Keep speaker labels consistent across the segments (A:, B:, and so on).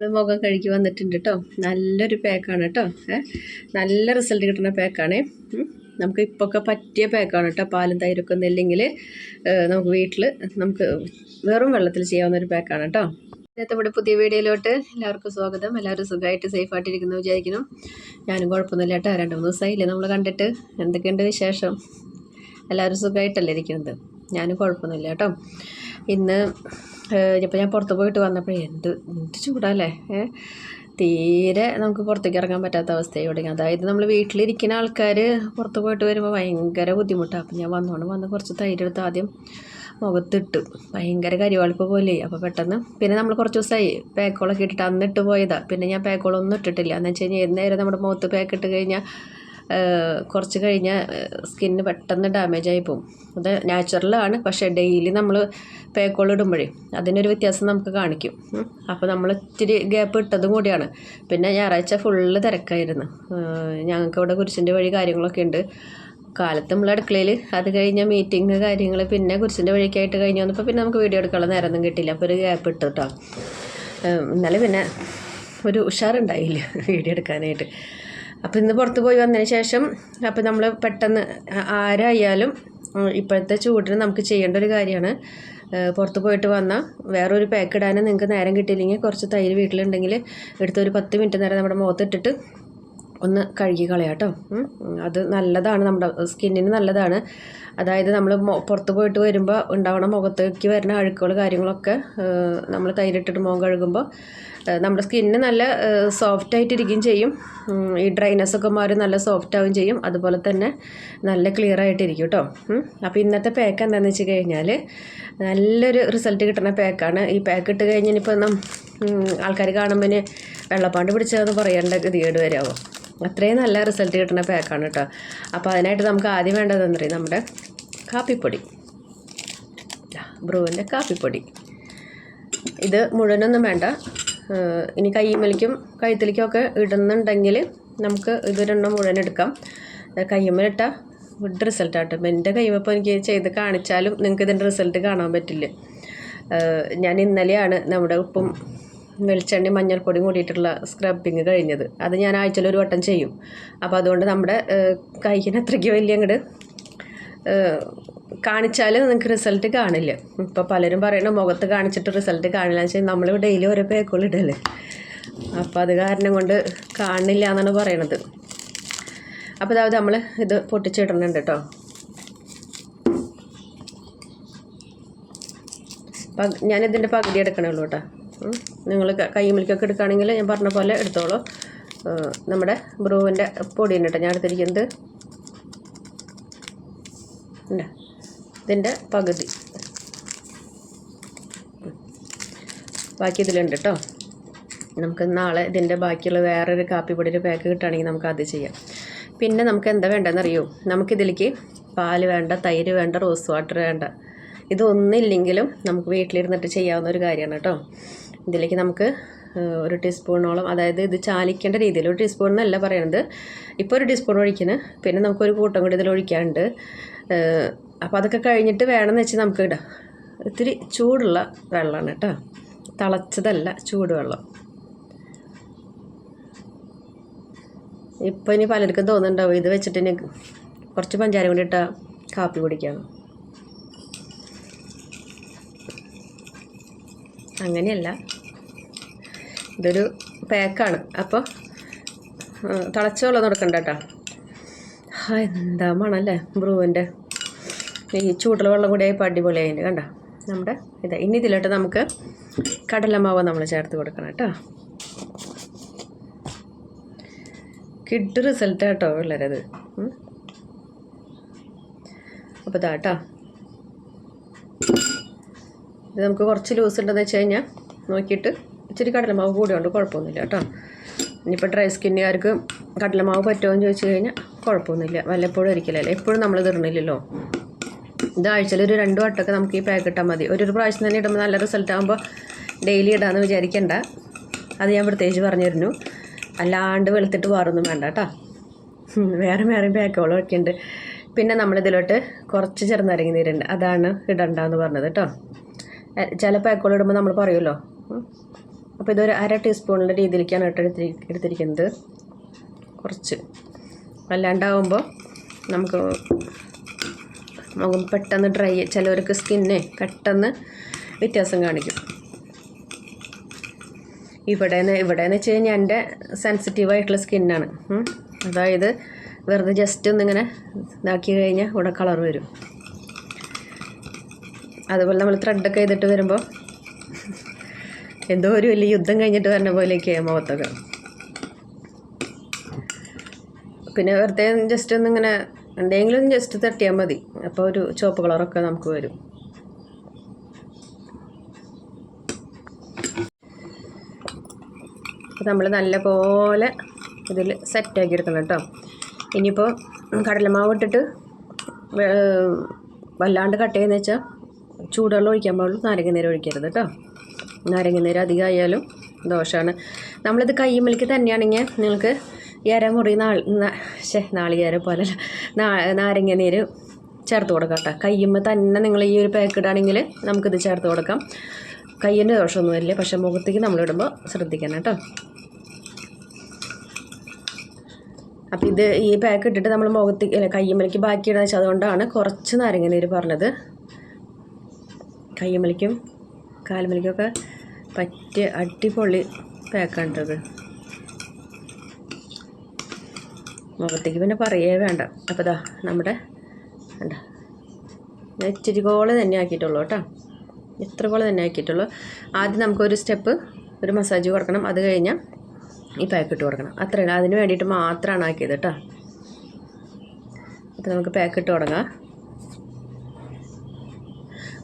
A: മുഖം കഴുകി വന്നിട്ടുണ്ട് കേട്ടോ നല്ലൊരു പാക്കാണ് കേട്ടോ നല്ല റിസൾട്ട് കിട്ടുന്ന പാക്കാണ് നമുക്ക് ഇപ്പൊക്കെ പറ്റിയ പാക്കാണ് കേട്ടോ പാലും തൈരൊക്കെ ഒന്നും ഇല്ലെങ്കിൽ നമുക്ക് വീട്ടിൽ നമുക്ക് വെറും വെള്ളത്തിൽ ചെയ്യാവുന്ന ഒരു പാക്കാണ് കേട്ടോ നമ്മുടെ പുതിയ വീഡിയോയിലോട്ട് എല്ലാവർക്കും സ്വാഗതം. എല്ലാവരും സുഖമായിട്ട് സേഫായിട്ടിരിക്കുന്നു വിചാരിക്കുന്നു. ഞാനും കുഴപ്പമൊന്നുമില്ല കേട്ടോ രണ്ട് മൂന്ന് ദിവസമായില്ലേ നമ്മൾ കണ്ടിട്ട്. എന്തൊക്കെയുണ്ട് വിശേഷം? എല്ലാവരും സുഖമായിട്ടല്ലേ ഇരിക്കുന്നത്? ഞാനും കുഴപ്പമൊന്നുമില്ല കേട്ടോ ഇന്ന് ഇപ്പോൾ ഞാൻ പുറത്ത് പോയിട്ട് വന്നപ്പോൾ എന്ത് എന്ത് ചൂടല്ലേ തീരെ നമുക്ക് പുറത്തേക്ക് ഇറങ്ങാൻ പറ്റാത്ത അവസ്ഥയോടെ അതായത് നമ്മൾ വീട്ടിലിരിക്കുന്ന ആൾക്കാർ പുറത്ത് പോയിട്ട് വരുമ്പോൾ ഭയങ്കര ബുദ്ധിമുട്ടാണ് അപ്പം ഞാൻ വന്നോണ്ട് വന്ന് കുറച്ച് തൈരെടുത്ത് ആദ്യം മുഖത്തിട്ട്. ഭയങ്കര കരിവാളിപ്പ് പോലെ. അപ്പോൾ പെട്ടെന്ന് പിന്നെ നമ്മൾ കുറച്ച് ദിവസമായി പാക്കോളൊക്കെ ഇട്ടിട്ട് അന്നിട്ട് പോയതാണ് പിന്നെ ഞാൻ പാക്കോളൊന്നും ഇട്ടിട്ടില്ല. എന്ന് വെച്ച് കഴിഞ്ഞാൽ നേരം നമ്മുടെ മുഖത്ത് പാക്ക് ഇട്ട് കഴിഞ്ഞാൽ കുറച്ച് കഴിഞ്ഞാൽ സ്കിന്ന് പെട്ടെന്ന് ആയി പോകും അത് നാച്ചുറലാണ് പക്ഷേ ഡെയിലി നമ്മൾ പേക്കോൾ ഇടുമ്പോഴേ അതിനൊരു വ്യത്യാസം നമുക്ക് കാണിക്കും. അപ്പോൾ നമ്മൾ ഇത്തിരി ഗ്യാപ്പ് ഇട്ടതും കൂടിയാണ്. പിന്നെ ഞായറാഴ്ച ഫുള്ള് തിരക്കായിരുന്നു. ഞങ്ങൾക്ക് ഇവിടെ കുരിശിന്റെ വഴി കാര്യങ്ങളൊക്കെ ഉണ്ട്. കാലത്ത് നമ്മൾ അടുക്കളയിൽ അത് കഴിഞ്ഞ മീറ്റിംഗ് കാര്യങ്ങൾ പിന്നെ കുരിശിന്റെ വഴിക്കായിട്ട് കഴിഞ്ഞ് വന്നപ്പോൾ പിന്നെ നമുക്ക് വീഡിയോ എടുക്കാനുള്ള നേരമൊന്നും കിട്ടില്ല അപ്പോൾ ഒരു ഗ്യാപ്പ് ഇട്ടു കേട്ടോ ഇന്നലെ പിന്നെ ഒരു ഉഷാറുണ്ടായില്ല വീഡിയോ എടുക്കാനായിട്ട്. അപ്പോൾ ഇന്ന് പുറത്ത് പോയി വന്നതിന് ശേഷം അപ്പോൾ നമ്മൾ പെട്ടെന്ന് ആരായാലും ഇപ്പോഴത്തെ ചൂടിന് നമുക്ക് ചെയ്യേണ്ട ഒരു കാര്യമാണ്. പുറത്ത് പോയിട്ട് വന്നാൽ വേറൊരു പാക്ക് ഇടാനും നിങ്ങൾക്ക് നേരം കിട്ടിയില്ലെങ്കിൽ കുറച്ച് തൈര് വീട്ടിലുണ്ടെങ്കിൽ എടുത്തൊരു പത്ത് മിനിറ്റ് നേരം നമ്മുടെ മുഖത്തിട്ടിട്ട് ഒന്ന് കഴുകി കളയാം കേട്ടോ അത് നല്ലതാണ് നമ്മുടെ സ്കിന്നിന് നല്ലതാണ്. അതായത് നമ്മൾ പുറത്ത് പോയിട്ട് വരുമ്പോൾ ഉണ്ടാവണ മുഖത്തേക്ക് വരുന്ന അഴുക്കുകൾ കാര്യങ്ങളൊക്കെ നമ്മൾ തൈരിട്ടിട്ട് മുഖം കഴുകുമ്പോൾ നമ്മുടെ സ്കിന്ന് നല്ല സോഫ്റ്റ് ആയിട്ടിരിക്കുകയും ചെയ്യും. ഈ ഡ്രൈനസ് ഒക്കെ മാറി നല്ല സോഫ്റ്റ് ആവുകയും ചെയ്യും. അതുപോലെ തന്നെ നല്ല ക്ലിയർ ആയിട്ടിരിക്കും കേട്ടോ. അപ്പോൾ ഇന്നത്തെ പാക്ക് എന്താണെന്ന് വെച്ച് കഴിഞ്ഞാൽ നല്ലൊരു റിസൾട്ട് കിട്ടുന്ന പാക്കാണ് ഈ പാക്ക് ഇട്ട് കഴിഞ്ഞാൽ കഴിഞ്ഞിപ്പോൾ ആൾക്കാർ കാണുമ്പോൾ വെള്ളപ്പാണ്ട് പിടിച്ചതെന്ന് പറയേണ്ട ഗതികേട് വരാമോ അത്രയും നല്ല റിസൾട്ട് കിട്ടുന്ന പാക്കാണ് കേട്ടോ അപ്പോൾ അതിനായിട്ട് നമുക്ക് ആദ്യം വേണ്ടതെന്ന് പറയും നമ്മുടെ കാപ്പിപ്പൊടി. ബ്രൂവിന്റെ കാപ്പിപ്പൊടി. ഇത് മുഴുവനൊന്നും വേണ്ട. ഇനി കയ്യമ്മലിക്കും കഴുത്തിലേക്കും ഒക്കെ ഇടുന്നുണ്ടെങ്കിൽ നമുക്ക് ഇതൊരെണ്ണം മുഴുവൻ എടുക്കാം. കയ്യമ്മലിട്ട ഗുഡ് റിസൾട്ടാട്ടോ എന്റെ കയ്യുമ്പോൾ എനിക്ക് ചെയ്ത് കാണിച്ചാലും നിങ്ങൾക്ക് ഇതിന്റെ റിസൾട്ട് കാണാൻ പറ്റില്ല. ഞാൻ ഇന്നലെയാണ് നമ്മുടെ ഉപ്പും വെളിച്ചെണ്ണയും മഞ്ഞൾപ്പൊടിയും കൂടിയിട്ടുള്ള സ്ക്രബിങ് കഴിഞ്ഞത്. അത് ഞാൻ ആഴ്ചയിൽ ഒരു വട്ടം ചെയ്യും. അപ്പോൾ അതുകൊണ്ട് നമ്മുടെ കൈക്കിന് അത്രയ്ക്ക് വലിയ അങ്ങോട്ട് കാണിച്ചാൽ നിങ്ങൾക്ക് റിസൾട്ട് കാണില്ല. ഇപ്പോൾ പലരും പറയണ മുഖത്ത് കാണിച്ചിട്ട് റിസൾട്ട് കാണില്ല. എന്ന് വെച്ചാൽ നമ്മൾ ഡെയിലി ഓരോ പേക്കുകൾ ഇടല്ലേ അപ്പോൾ അത് കാരണം കൊണ്ട് കാണില്ല എന്നാണ് പറയണത്. അപ്പോൾ അതായത് നമ്മൾ ഇത് പൊട്ടിച്ചിടുന്നുണ്ട് കേട്ടോ ഞാനിതിന്റെ പകുതി എടുക്കണേ ഉള്ളൂ കേട്ടോ നിങ്ങൾ കൈമലിക്കൊക്കെ എടുക്കുകയാണെങ്കിൽ ഞാൻ പറഞ്ഞ പോലെ എടുത്തോളൂ. നമ്മുടെ ബ്രൂവിന്റെ പൊടിയാണ് കേട്ടോ. ഞാൻ എടുത്തിരിക്കുന്നത് ഇതിന്റെ പകുതി. ബാക്കി ഇതിലുണ്ട് കേട്ടോ. നമുക്ക് നാളെ ഇതിന്റെ ബാക്കിയുള്ള വേറൊരു കാപ്പിപ്പൊടിയുടെ പാക്ക് കിട്ടുകയാണെങ്കിൽ നമുക്ക് അത് ചെയ്യാം. പിന്നെ നമുക്ക് എന്താ വേണ്ടതെന്നറിയോ നമുക്കിതിലേക്ക് പാൽ വേണ്ട തൈര് വേണ്ട റോസ് വാട്ടർ വേണ്ട. ഇതൊന്നില്ലെങ്കിലും നമുക്ക് വീട്ടിലിരുന്നിട്ട് ചെയ്യാവുന്ന ഒരു കാര്യമാണ് കേട്ടോ. ഇതിലേക്ക് നമുക്ക് ഒരു ടീസ്പൂണോളം അതായത് ഇത് ചാലിക്കേണ്ട രീതിയിൽ ഒരു ടീസ്പൂൺ എന്നല്ല പറയണത്. ഇപ്പോൾ ഒരു ടീസ്പൂൺ ഒഴിക്കുന്നത് പിന്നെ നമുക്കൊരു കൂട്ടം കൂടി ഇതിൽ ഒഴിക്കാനുണ്ട്. അപ്പോൾ അതൊക്കെ കഴിഞ്ഞിട്ട് വേണമെന്ന് വെച്ചാൽ നമുക്ക് ഇടാം. ഇത്തിരി ചൂടുള്ള വെള്ളമാണ് കേട്ടോ. തിളച്ചതല്ല ചൂടുവെള്ളം. ഇപ്പോൾ ഇനി പലർക്കും തോന്നുന്നുണ്ടാവും ഇത് വെച്ചിട്ട് ഇനി കുറച്ച് പഞ്ചാര കൂടി ഇട്ടാൽ കാപ്പി കുടിക്കാം അങ്ങനെയല്ല. ഇതൊരു പാക്കാണ്. അപ്പോൾ തിളച്ച വെള്ളം കൊടുക്കണ്ട എന്താ മണല്ലേ ബ്രൂവിന്റെ ഈ ചൂടുള്ള വെള്ളം കൂടി ആയപ്പോൾ അടിപൊളിയായിട്ട് കണ്ട? നമ്മുടെ ഇത്. ഇനി ഇതിലോട്ട് നമുക്ക് കടലമാവ് നമ്മൾ ചേർത്ത് കൊടുക്കണം കേട്ടോ. കിഡ് റിസൾട്ട് കേട്ടോ പിള്ളേരത് അപ്പോൾ ഇതാ കേട്ടോ. ഇത് നമുക്ക് കുറച്ച് ലൂസ് ഉണ്ടെന്ന് വെച്ച് കഴിഞ്ഞാൽ നോക്കിയിട്ട് ഇച്ചിരി കടലമാവ് കൂടിയുണ്ട് കുഴപ്പമൊന്നുമില്ല കേട്ടോ. ഇനിയിപ്പോൾ ഡ്രൈ സ്കിന്നുകാർക്ക് കടലമാവ് പറ്റുമോ എന്ന് ചോദിച്ചു കഴിഞ്ഞാൽ കുഴപ്പമൊന്നുമില്ല. വല്ലപ്പോഴും ഒരിക്കലല്ലേ. എപ്പോഴും നമ്മൾ തീർന്നില്ലല്ലോ ഇത് ആഴ്ചയിൽ ഒരു രണ്ട് വട്ടമൊക്കെ നമുക്ക് ഈ പാക്ക് ഇട്ടാൽ മതി. ഒരു പ്രാവശ്യം തന്നെ ഇടുമ്പോൾ നല്ല റിസൾട്ട് ആകുമ്പോൾ ഡെയിലി ഇടാമെന്ന് വിചാരിക്കേണ്ട. അത് ഞാൻ പ്രത്യേകിച്ച് പറഞ്ഞിരുന്നു. അല്ലാണ്ട് വെളുത്തിട്ട് വേറൊന്നും വേണ്ട കേട്ടോ. വേറെ വേറെ പാക്കുകളൊക്കെ ഉണ്ട് പിന്നെ നമ്മളിതിലോട്ട് കുറച്ച് ചെറുനരങ്ങി നീരുണ്ട്. അതാണ് ഇടണ്ടെന്ന് പറഞ്ഞത് കേട്ടോ. ചില പാക്കുകൾ ഇടുമ്പോൾ നമ്മൾ പറയുമല്ലോ. അപ്പോൾ ഇതൊരു അര ടീസ്പൂണിന്റെ രീതിയിലേക്കാണ് കേട്ടോ എടുത്തി എടുത്തിരിക്കുന്നത്. കുറച്ച്. അല്ലാണ്ടാവുമ്പോൾ നമുക്ക് മുഖം പെട്ടെന്ന് ഡ്രൈ ചിലവർക്ക് സ്കിന്നെ പെട്ടെന്ന് വ്യത്യാസം കാണിക്കും. ഇവിടെ ഇവിടെ എന്ന് വെച്ച് കഴിഞ്ഞാൽ എന്റെ സെൻസിറ്റീവായിട്ടുള്ള സ്കിന്നാണ്. അതായത് വെറുതെ ജസ്റ്റ് ഒന്നിങ്ങനെ ഇതാക്കി കഴിഞ്ഞാൽ ഇവിടെ കളർ വരും. അതുപോലെ നമ്മൾ ത്രെഡൊക്കെ ചെയ്തിട്ട് വരുമ്പോൾ എന്തോ ഒരു വലിയ യുദ്ധം കഴിഞ്ഞിട്ട് വരുന്ന പോലെയൊക്കെയാണ് മുഖത്തൊക്കെ. പിന്നെ വെറുതെ ജസ്റ്റ് ഒന്ന് ഇങ്ങനെ എന്തെങ്കിലും ജസ്റ്റ് തട്ടിയാൽ മതി. അപ്പോൾ ഒരു ചുവപ്പ് കളറൊക്കെ നമുക്ക് വരും. നമ്മൾ നല്ല പോലെ ഇതിൽ സെറ്റാക്കി എടുക്കണം കേട്ടോ. ഇനിയിപ്പോൾ കടലമാവ് ഇട്ടിട്ട് വല്ലാണ്ട് കട്ട് ചെയ്യുന്ന വെച്ചാൽ ചൂടുവെള്ളം ഒഴിക്കാൻ പാടുള്ളൂ. നാരങ്ങ നീര് ഒഴിക്കരുത് കേട്ടോ. നാരങ്ങ നീര് അധികമായാലും ദോഷമാണ് നമ്മളിത് കയ്യുമ്മലേക്ക് തന്നെയാണെങ്കിൽ നിങ്ങൾക്ക് ഇരമുറി നാൾ ശേ നാളികേര പോലെ നാരങ്ങ നീര് ചേർത്ത് കൊടുക്കാം കേട്ടോ. കയ്യുമ്പോൾ തന്നെ നിങ്ങൾ ഈ ഒരു പാക്ക് ഇടുകയാണെങ്കിൽ നമുക്കിത് ചേർത്ത് കൊടുക്കാം. കയ്യിന്റെ ദോഷമൊന്നും വരില്ല പക്ഷേ മുഖത്തേക്ക് നമ്മളിടുമ്പോൾ ശ്രദ്ധിക്കണം കേട്ടോ. അപ്പോൾ ഇത് ഈ പാക്ക് ഇട്ടിട്ട് നമ്മൾ മുഖത്തേക്ക് അല്ല കയ്യുമ്മലേക്ക് ബാക്കിയിടുന്ന വെച്ചാൽ അതുകൊണ്ടാണ് കുറച്ച് നാരങ്ങ നീര് പറഞ്ഞത്. കയ്യുമ്മലിക്കും കാലുമ്മലിക്കൊക്കെ പറ്റിയ അടിപൊളി പാക്കാണിട്ടത് മുഖത്തേക്ക് പിന്നെ പറയേ വേണ്ട. അപ്പോൾ ഇതാ നമ്മുടെ വേണ്ട ഞാൻ ഇച്ചിരി കോൾ തന്നെ ആക്കിയിട്ടുള്ളൂ കേട്ടോ. ഇത്ര കോൾ തന്നെ ആക്കിയിട്ടുള്ളൂ. ആദ്യം നമുക്കൊരു സ്റ്റെപ്പ് ഒരു മസാജ് കൊടുക്കണം. അത് കഴിഞ്ഞാൽ ഈ പാക്ക് ഇട്ട് കൊടുക്കണം. അത്രയാണ് അതിന് വേണ്ടിയിട്ട് മാത്രമാണ് ആക്കിയത് കേട്ടോ. അപ്പോൾ നമുക്ക് പാക്ക് ഇട്ട് തുടങ്ങാം.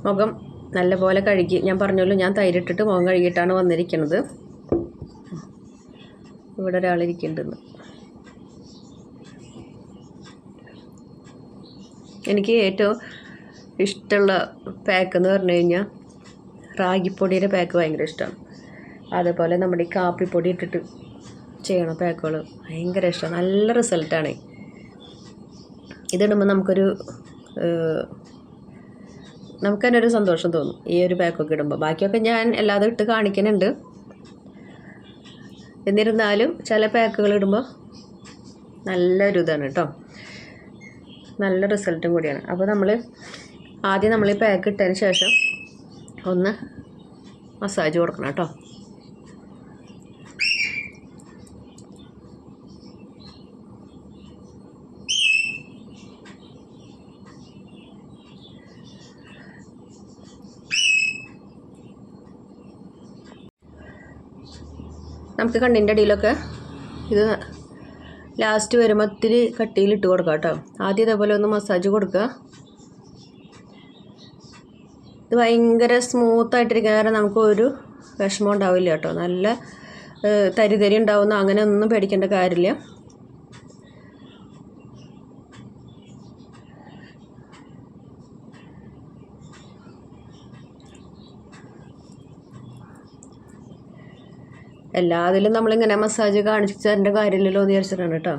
A: മുഖം നല്ലപോലെ കഴുകി ഞാൻ പറഞ്ഞല്ലോ ഞാൻ തൈരിട്ടിട്ട് മുഖം കഴുകിയിട്ടാണ് വന്നിരിക്കുന്നത് ഇവിടെ ഒരാളിരിക്കുന്നുണ്ടെന്ന് എനിക്ക് ഏറ്റവും ഇഷ്ടമുള്ള പാക്ക് എന്ന് പറഞ്ഞു കഴിഞ്ഞാൽ റാഗിപ്പൊടിയുടെ പാക്ക് ഭയങ്കര ഇഷ്ടമാണ്. അതേപോലെ നമ്മുടെ ഈ കാപ്പിപ്പൊടി ഇട്ടിട്ട് ചെയ്യണ പാക്കുകൾ ഭയങ്കര ഇഷ്ടമാണ്. നല്ല റിസൾട്ടാണ് ഇതിടുമ്പോൾ നമുക്കൊരു നമുക്ക് തന്നെ ഒരു സന്തോഷം തോന്നും. ഈ ഒരു പാക്കൊക്കെ ഇടുമ്പോൾ ബാക്കിയൊക്കെ ഞാൻ എല്ലാതും ഇട്ട് കാണിക്കുന്നുണ്ട്. എന്നിരുന്നാലും ചില പാക്കുകൾ ഇടുമ്പോൾ നല്ലൊരു ഇതാണ് കേട്ടോ നല്ല റിസൾട്ടും കൂടിയാണ്. അപ്പോൾ നമ്മൾ ആദ്യം നമ്മൾ ഈ പാക്ക് ഇട്ടതിന് ശേഷം ഒന്ന് മസാജ് കൊടുക്കണം കേട്ടോ നമുക്ക് കണ്ണിന്റെ അടിയിലൊക്കെ ഇത് ലാസ്റ്റ് വരുമ്പോൾ ഇത്തിരി കട്ടിയിൽ ഇട്ട് കൊടുക്കാം കേട്ടോ. ആദ്യം ഇതേപോലെ ഒന്ന് മസാജ് കൊടുക്കുക. ഇത് ഭയങ്കര സ്മൂത്തായിട്ടിരിക്കാൻ കാരണം നമുക്ക് ഒരു വിഷമം ഉണ്ടാവില്ല കേട്ടോ. നല്ല ഏഹ്, തരി തരി ഉണ്ടാവുന്ന അങ്ങനെ ഒന്നും പേടിക്കേണ്ട കാര്യമില്ല. എല്ലാതിലും നമ്മളിങ്ങനെ മസാജ് കാണിച്ചതിന്റെ കാര്യമില്ലല്ലോ എന്ന് വിചാരിച്ചിട്ടാണ് കേട്ടോ.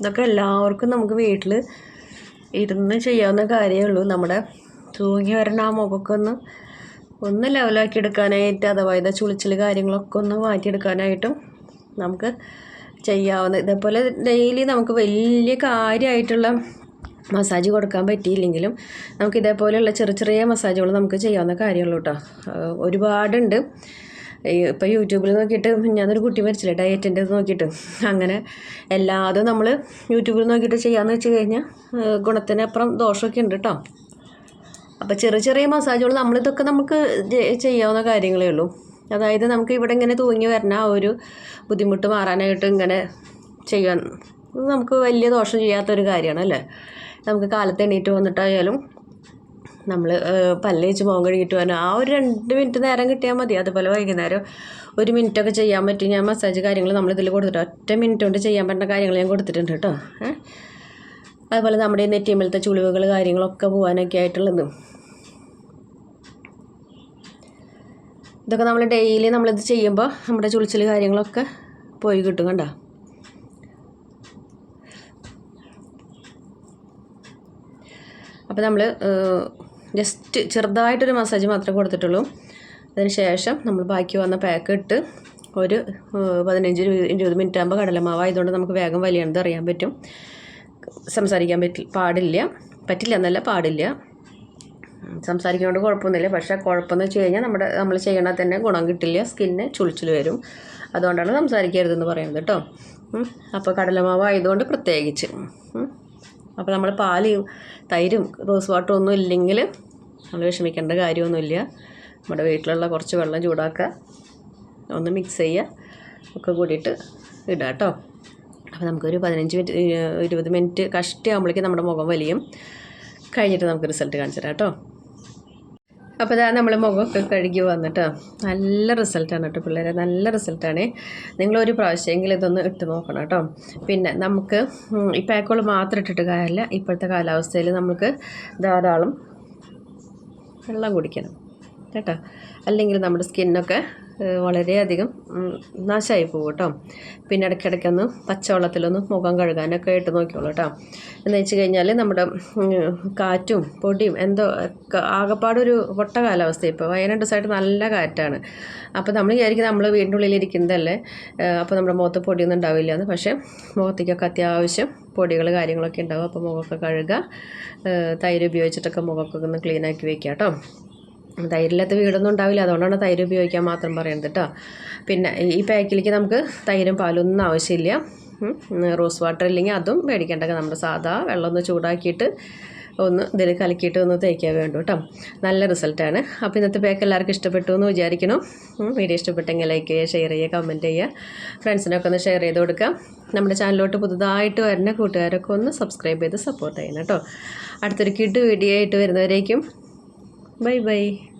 A: ഇതൊക്കെ എല്ലാവർക്കും നമുക്ക് വീട്ടിൽ ഇരുന്ന് ചെയ്യാവുന്ന കാര്യമേ ഉള്ളൂ. നമ്മുടെ തൂങ്ങി വരണ ആ മുഖമൊക്കെ ഒന്ന് ലെവലാക്കി എടുക്കാനായിട്ട് അഥവാ ഇതാ ചുളിച്ചിൽ കാര്യങ്ങളൊക്കെ ഒന്ന് മാറ്റിയെടുക്കാനായിട്ടും നമുക്ക് ചെയ്യാവുന്ന ഇതേപോലെ ഡെയിലി നമുക്ക് വലിയ കാര്യമായിട്ടുള്ള മസാജ് കൊടുക്കാൻ പറ്റിയില്ലെങ്കിലും നമുക്ക് ഇതേപോലെയുള്ള ചെറിയ ചെറിയ മസാജുകൾ നമുക്ക് ചെയ്യാവുന്ന കാര്യമുള്ളൂ കേട്ടോ ഒരുപാടുണ്ട്. ഇപ്പോൾ യൂട്യൂബിൽ നോക്കിയിട്ട് ഞാനൊരു കുട്ടി മരിച്ചില്ല ഡയറ്റിന്റെ നോക്കിയിട്ട്. അങ്ങനെ എല്ലാതും നമ്മൾ യൂട്യൂബിൽ നോക്കിയിട്ട് ചെയ്യാമെന്ന് വെച്ച് കഴിഞ്ഞാൽ ഗുണത്തിനപ്പുറം ദോഷമൊക്കെ ഉണ്ട് കേട്ടോ അപ്പോൾ ചെറിയ ചെറിയ മസാജുകൾ നമ്മളിതൊക്കെ നമുക്ക് ചെയ്യാവുന്ന കാര്യങ്ങളേ ഉള്ളൂ. അതായത് നമുക്ക് ഇവിടെ ഇങ്ങനെ തൂങ്ങി വരണ ആ ഒരു ബുദ്ധിമുട്ട് മാറാനായിട്ട് ഇങ്ങനെ ചെയ്യാൻ നമുക്ക് വലിയ ദോഷം ചെയ്യാത്തൊരു കാര്യമാണ് അല്ലേ? നമുക്ക് കാലത്ത് എണീറ്റ് വന്നിട്ടായാലും നമ്മൾ പല്ല് വെച്ച് മുഖം കഴുകിയിട്ട് വരാൻ ആ ഒരു രണ്ട് മിനിറ്റ് നേരം കിട്ടിയാൽ മതി. അതുപോലെ വൈകുന്നേരം ഒരു മിനിറ്റൊക്കെ ചെയ്യാൻ പറ്റും ഞാൻ മസാജ് കാര്യങ്ങൾ നമ്മളിതിൽ കൊടുത്തിട്ട് ഒറ്റ മിനിറ്റ് കൊണ്ട് ചെയ്യാൻ പറ്റുന്ന കാര്യങ്ങൾ ഞാൻ കൊടുത്തിട്ടുണ്ട് കേട്ടോ. അതുപോലെ നമ്മുടെ നെറ്റിയമ്പലത്തെ ചുളിവുകൾ കാര്യങ്ങളൊക്കെ പോകാനൊക്കെ ആയിട്ടുള്ളത്. ഇതൊക്കെ നമ്മൾ ഡെയിലി നമ്മളിത് ചെയ്യുമ്പോൾ നമ്മുടെ ചുളിച്ചിൽ കാര്യങ്ങളൊക്കെ പോയി കിട്ടും കണ്ട? അപ്പോൾ നമ്മൾ ജസ്റ്റ് ചെറുതായിട്ടൊരു മസാജ് മാത്രമേ കൊടുത്തിട്ടുള്ളൂ. അതിന് ശേഷം നമ്മൾ ബാക്കി വന്ന പാക്ക് ഇട്ട് ഒരു പതിനഞ്ച് ഇരുപത് മിനിറ്റ് ആകുമ്പോൾ കടലമാവ് ആയതുകൊണ്ട് നമുക്ക് വേഗം വലിയണത് അറിയാൻ പറ്റും. സംസാരിക്കാൻ പറ്റി പാടില്ല. പറ്റില്ല എന്നല്ല പാടില്ല. സംസാരിക്കുന്നതുകൊണ്ട് കുഴപ്പമൊന്നുമില്ല. പക്ഷേ കുഴപ്പമെന്ന് വെച്ച് കഴിഞ്ഞാൽ നമ്മുടെ നമ്മൾ ചെയ്യണ തന്നെ ഗുണം കിട്ടില്ല. സ്കിന്ന് ചുളിച്ചിൽ വരും. അതുകൊണ്ടാണ് സംസാരിക്കരുതെന്ന് പറയുന്നത് കേട്ടോ. അപ്പോൾ കടലമാവ് ആയതുകൊണ്ട് പ്രത്യേകിച്ച്. അപ്പോൾ നമ്മൾ പാൽ തൈരും റോസ് വാട്ടറും ഒന്നും ഇല്ലെങ്കിൽ നമ്മൾ വിഷമിക്കേണ്ട കാര്യമൊന്നുമില്ല. നമ്മുടെ വീട്ടിലുള്ള കുറച്ച് വെള്ളം ചൂടാക്കുക. ഒന്ന് മിക്സ് ചെയ്യുക. ഒക്കെ കൂടിയിട്ട് ഇടാം കേട്ടോ. അപ്പോൾ നമുക്കൊരു പതിനഞ്ച് മിനിറ്റ് ഇരുപത് മിനിറ്റ് കഷ്ടിയാകുമ്പോഴേക്കും നമ്മുടെ മുഖം വലിയും. കഴിഞ്ഞിട്ട് നമുക്ക് റിസൾട്ട് കാണിച്ചു തരാം കേട്ടോ. അപ്പോൾ ഇതാ നമ്മൾ മുഖമൊക്കെ കഴുകി വന്നിട്ടോ നല്ല റിസൾട്ടാണ് കേട്ടോ പിള്ളേരെ നല്ല റിസൾട്ടാണ് നിങ്ങളൊരു പ്രാവശ്യമെങ്കിലും ഇതൊന്ന് ഇട്ട് നോക്കണം കേട്ടോ. പിന്നെ നമുക്ക് ഈ പാക്കുകൾ മാത്രം ഇട്ടിട്ട് കാര്യമില്ല. ഇപ്പോഴത്തെ കാലാവസ്ഥയിൽ നമുക്ക് ധാരാളം വെള്ളം കുടിക്കണം കേട്ടോ. അല്ലെങ്കിൽ നമ്മുടെ സ്കിന്നൊക്കെ വളരെയധികം നാശമായി പോകും കേട്ടോ. പിന്നെ ഇടയ്ക്കിടയ്ക്കൊന്ന് പച്ചവെള്ളത്തിലൊന്ന് മുഖം കഴുകാനൊക്കെ ഇട്ട് നോക്കിയോളൂ കേട്ടോ. എന്ന് വെച്ച് കഴിഞ്ഞാൽ നമ്മുടെ കാറ്റും പൊടിയും എന്തോ ആകെപ്പാടൊരു പൊട്ട കാലാവസ്ഥ ഇപ്പോൾ വയനാട് ദിവസമായിട്ട് നല്ല കാറ്റാണ്. അപ്പോൾ നമ്മൾ വിചാരിക്കും നമ്മൾ വീടിന്റെ ഉള്ളിൽ ഇരിക്കുന്നതല്ലേ? അപ്പോൾ നമ്മുടെ മുഖത്ത് പൊടിയൊന്നും ഉണ്ടാവില്ല എന്ന്. പക്ഷേ മുഖത്തേക്കൊക്കെ അത്യാവശ്യം പൊടികൾ കാര്യങ്ങളൊക്കെ ഉണ്ടാവും. അപ്പോൾ മുഖമൊക്കെ കഴുകുക തൈര് ഉപയോഗിച്ചിട്ടൊക്കെ മുഖമൊക്കെ ഒന്ന് ക്ലീനാക്കി വെക്കുക കേട്ടോ. തൈരില്ലാത്ത വീടൊന്നും ഉണ്ടാവില്ല. അതുകൊണ്ടാണ് തൈര് ഉപയോഗിക്കാൻ മാത്രം പറയുന്നത് കേട്ടോ പിന്നെ ഈ പാക്കിലേക്ക് നമുക്ക് തൈരും പാലൊന്നും ആവശ്യമില്ല. റോസ് വാട്ടർ ഇല്ലെങ്കിൽ അതും മേടിക്കേണ്ട നമ്മുടെ സാധാ വെള്ളം ഒന്ന് ചൂടാക്കിയിട്ട് ഒന്ന് ഇതിൽ കലക്കിയിട്ട് ഒന്ന് തേക്കാൻ വേണ്ടു കേട്ടോ നല്ല റിസൾട്ടാണ് അപ്പോൾ ഇന്നത്തെ പാക്ക് എല്ലാവർക്കും ഇഷ്ടപ്പെട്ടു എന്ന് വിചാരിക്കണം വീഡിയോ ഇഷ്ടപ്പെട്ടെങ്കിൽ ലൈക്ക് ചെയ്യുക ഷെയർ ചെയ്യുക കമന്റ് ചെയ്യുക. ഫ്രണ്ട്സിനൊക്കെ ഒന്ന് ഷെയർ ചെയ്ത് കൊടുക്കുക. നമ്മുടെ ചാനലിലോട്ട് പുതുതായിട്ട് വരുന്ന കൂട്ടുകാരൊക്കെ ഒന്ന് സബ്സ്ക്രൈബ് ചെയ്ത് സപ്പോർട്ട് ചെയ്യണം കേട്ടോ അടുത്തൊരു കിഡ് വീഡിയോ ആയിട്ട് വരുന്നവരേക്കും Bye-bye.